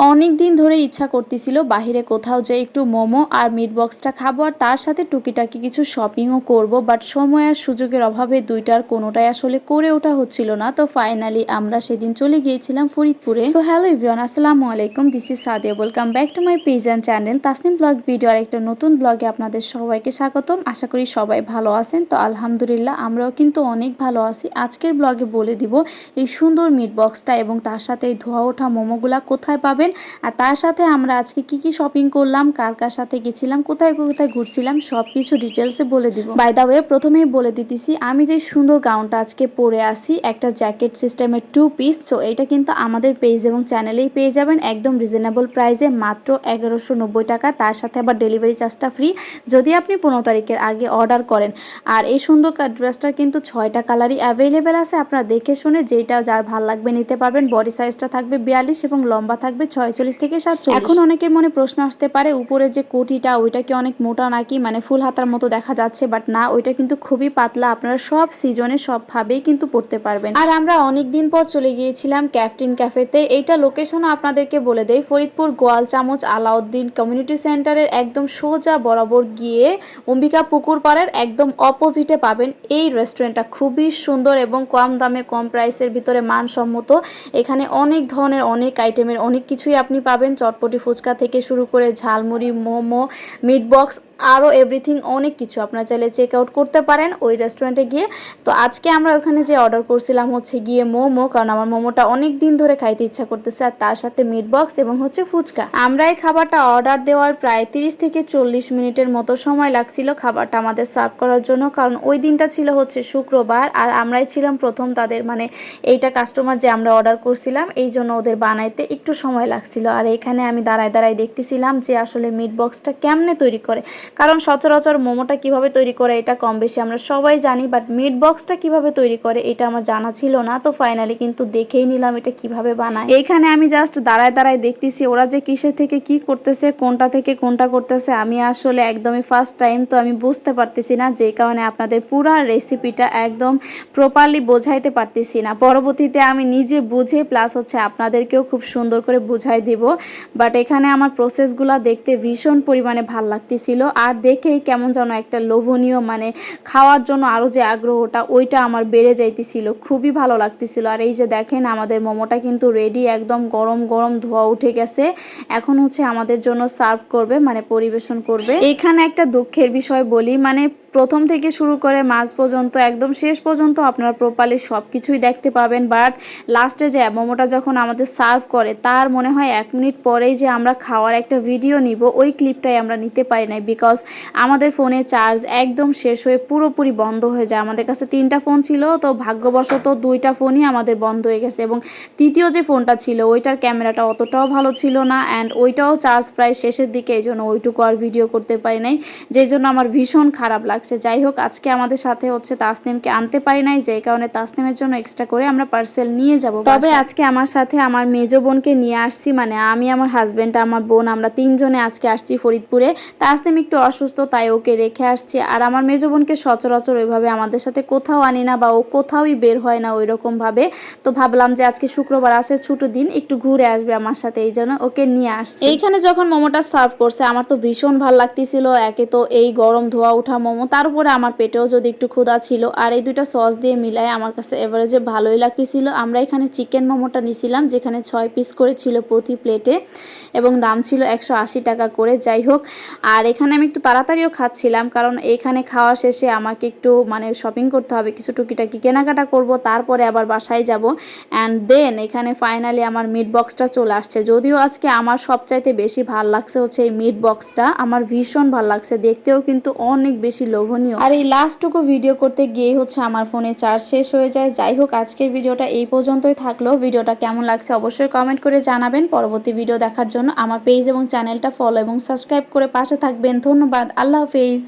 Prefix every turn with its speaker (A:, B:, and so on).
A: অনেক দিন ধরে ইচ্ছা করতেছিল বাহিরে কোথাও যে একটু মোমো আর মিট বক্সটা খাব আর তার সাথে টুকিটাকি কিছু শপিংও করব বাট সময় আর সুযোগের অভাবে দুইটার কোনোটাই আসলে করে ওঠা হচ্ছিল না। তো ফাইনালি আমরা সেদিন চলে গিয়েছিলাম ফরিদপুরে। তো হ্যালো ইভরিওয়ান আসসালামু আলাইকুম this is Sadia. Welcome back to my page and channel Tasnim blog video আর একটা নতুন ব্লগে আপনাদের সবাইকে স্বাগতম। আশা করি সবাই ভালো আছেন। তো আলহামদুলিল্লাহ আমরাও কিন্তু অনেক ভালো আছি। আজকের ব্লগে বলে দিব এই সুন্দর মিট বক্সটা এবং তার সাথে এই ধোয়া ওঠা মোমোগুলা কোথায় পাবেন আর তার সাথে আমরা আজকে কি কি শপিং করলাম, কার কার সাথে গেছিলাম, কোথায় কোথায় ঘুরছিলাম সব কিছু ডিটেলসে বলে দিব। বাই দা ওয়ে প্রথমেই বলে দিতেছি, আমি যে সুন্দর গাউনটা আজকে পরে আসি একটা জ্যাকেট সিস্টেমের টু পিস সো এটা কিন্তু আমাদের পেজ এবং চ্যানেলেই পেয়ে যাবেন, একদম রিজনেবল প্রাইসে মাত্র এগারোশো টাকা। তার সাথে আবার ডেলিভারি চার্জটা ফ্রি যদি আপনি পনেরো তারিখের আগে অর্ডার করেন। আর এই সুন্দর ড্রেসটার কিন্তু ছয়টা কালারই অ্যাভেলেবেল আছে, আপনারা দেখে শুনে যেটা যার ভালো লাগবে নিতে পারবেন। বডি সাইজটা থাকবে বিয়াল্লিশ এবং লম্বা থাকবে ছয়চল্লিশ থেকে সাতচল্লিশ। এখন অনেকের মনে প্রশ্ন আসতে পারে, উপরে যে কোটিটা, ওইটা কি অনেক মোটা নাকি? মানে ফুল হাতার মতো দেখা যাচ্ছে বাট না, ওইটা কিন্তু খুবই পাতলা। আপনারা সব সিজনে সবভাবেই কিন্তু পড়তে পারবেন। আর আমরা অনেক দিন পর চলে গিয়েছিলাম ক্যাফটিন ক্যাফেতে। এইটা লোকেশনও আপনাদেরকে বলে দেয় ফরিদপুর গোয়াল চামচ আলাউদ্দিন কমিউনিটি সেন্টারের একদম সোজা বরাবর গিয়ে অম্বিকা পুকুর পাড়ের একদম অপোজিটে পাবেন। এই রেস্টুরেন্টটা খুবই সুন্দর এবং কম দামে, কম প্রাইসের ভিতরে মানসম্মত। এখানে অনেক ধরনের, অনেক আইটেমের অনেক কিছুই আপনি পাবেন চটপটি ফুচকা থেকে শুরু করে ঝালমুড়ি মোমো মিট বক্স আরও এভরিথিং অনেক কিছু। আপনারা চাইলে চেক আউট করতে পারেন ওই রেস্টুরেন্টে গিয়ে। তো আজকে আমরা ওখানে যে অর্ডার করছিলাম হচ্ছে গিয়ে মোমো, কারণ আমার মোমোটা অনেক দিন ধরে খাইতে ইচ্ছা করতেছে, আর তার সাথে মিট বক্স এবং হচ্ছে ফুচকা। আমরা এই খাবারটা অর্ডার দেওয়ার প্রায় তিরিশ থেকে চল্লিশ মিনিটের মতো সময় লাগছিল খাবারটা আমাদের সার্ভ করার জন্য, কারণ ওই দিনটা ছিল হচ্ছে শুক্রবার, আর আমরাই ছিলাম প্রথম তাদের মানে এইটা কাস্টমার যে আমরা অর্ডার করছিলাম, এই জন্য ওদের বানাইতে একটু সময় লাগছিল। আর এখানে আমি দাঁড়ায় দাঁড়ায় দেখতেছিলাম যে আসলে মিট বক্সটা কেমনে তৈরি করে। কারণ সচরাচর মোমোটা কীভাবে তৈরি করে এটা কম বেশি আমরা সবাই জানি বাট মিট বক্সটা কীভাবে তৈরি করে এটা আমার জানা ছিল না। তো ফাইনালি কিন্তু দেখেই নিলাম এটা কীভাবে বানায়। এইখানে আমি জাস্ট দাঁড়ায় দাঁড়ায় দেখতেছি ওরা যে কিসের থেকে কি করতেছে, কোনটা থেকে কোনটা করতেছে, আমি আসলে একদমই ফার্স্ট টাইম তো আমি বুঝতে পারতেছি না, যে কারণে আপনাদের পুরো রেসিপিটা একদম প্রপারলি বোঝাইতে পারতেছি না। পরবর্তীতে আমি নিজে বুঝে প্লাস হচ্ছে আপনাদেরকেও খুব সুন্দর করে বুঝাই দিব বাট এখানে আমার প্রসেসগুলো দেখতে ভীষণ পরিমাণে ভালো লাগতেছিল। আর দেখেই কেমন যেন একটা লোভনীয় মানে খাওয়ার জন্য আরও যে আগ্রহটা, ওইটা আমার বেড়ে যাইতেছিল। খুবই ভালো লাগতেছিল। আর এই যে দেখেন, আমাদের মোমোটা কিন্তু রেডি একদম গরম গরম ধোয়া উঠে গেছে। এখন হচ্ছে আমাদের জন্য সার্ভ করবে মানে পরিবেশন করবে। এখানে একটা দুঃখের বিষয় বলি মানে প্রথম থেকে শুরু করে মাঝ পর্যন্ত, একদম শেষ পর্যন্ত আপনারা প্রপারলি সব কিছুই দেখতে পাবেন। বাট লাস্টে যে মোমোটা যখন আমাদের সার্ভ করে, তার মনে হয় এক মিনিট পরেই যে আমরা খাওয়ার একটা ভিডিও নিব, ওই ক্লিপটাই আমরা নিতে পারি নাই বিকজ আমাদের ফোনে চার্জ একদম শেষ হয়ে পুরোপুরি বন্ধ হয়ে যায়। আমাদের কাছে তিনটা ফোন ছিল, তো ভাগ্যবশত দুইটা ফোনই আমাদের বন্ধ হয়ে গেছে এবং তৃতীয় যে ফোনটা ছিল, ওইটার ক্যামেরাটা অতটাও ভালো ছিল না অ্যান্ড ওইটাও চার্জ প্রায় শেষের দিকে, এই জন্য ওইটুকু আর ভিডিও করতে পারি নাই। যেই জন্য আমার ভীষণ খারাপ লাগছে। যাই হোক আজকে আমাদের সাথে হচ্ছে তাসনিমকে আনতে পারি নাই যে কারণে তাসনিমের জন্য এক্সট্রা করে আমরা পার্সেল নিয়ে যাব তবে আজকে আমার সাথে আমার মেজ বোনকে নিয়ে আসছি মানে আমি আমার হাজব্যান্ড আমার বোন আমরা তিনজনে আজকে আসছি ফরিদপুরে। তাসনিম একটু অসুস্থ তাই ওকে রেখে আসছি। আর আমার মেজ বোনকে সচরাচর ওইভাবে আমাদের সাথে কোথাও আনি না বা ও কোথাওই বের হয় না ওই রকম ভাবে তো ভাবলাম যে আজকে শুক্রবার আছে ছুটো দিন একটু ঘুরে আসবে আমার সাথে এই জন্য ওকে নিয়ে আসছি। এইখানে যখন মোমোটা সার্ভ করছে আমার তো ভীষণ ভালো লাগতেছিল। একে তো এই গরম ধোয়া ওঠা মোমো তার উপরে আমার পেটেও যদি একটু ক্ষুধা ছিল, আর এই দুইটা সস দিয়ে মিলাই আমার কাছে এভারেজে ভালোই লাগতেছিল। আমরা এখানে চিকেন মোমোটা নিছিলাম, যেখানে ছয় পিস করে ছিল প্রতি প্লেটে এবং দাম ছিল একশো আশি টাকা করে। যাই হোক, আর এখানে আমি একটু তাড়াতাড়িও খাচ্ছিলাম, কারণ এখানে খাওয়া শেষে আমাকে একটু মানে শপিং করতে হবে, কিছু টুকিটাকি কেনাকাটা করব, তারপরে আবার বাসায় যাব। অ্যান্ড দেন এখানে ফাইনালি আমার মিট বক্সটা চলে আসছে। যদিও আজকে আমার সবচাইতে বেশি ভালো লাগছে হচ্ছে এই মিট বক্সটা আমার ভীষণ ভালো লাগছে, দেখতেও কিন্তু অনেক বেশি লোভনীয়। আর এই লাস্টটুকু ভিডিও করতে গিয়ে হচ্ছে আমার ফোনে চার্জ শেষ হয়ে যায়। যাই হোক, আজকের ভিডিওটা এই পর্যন্তই থাকল। ভিডিওটা কেমন লাগছে অবশ্যই কমেন্ট করে জানাবেন। পরবর্তী ভিডিও দেখার জন্য আমার পেজ এবং চ্যানেলটা ফলো এবং সাবস্ক্রাইব করে পাশে থাকবেন। ধন্যবাদ। আল্লাহ হাফেজ।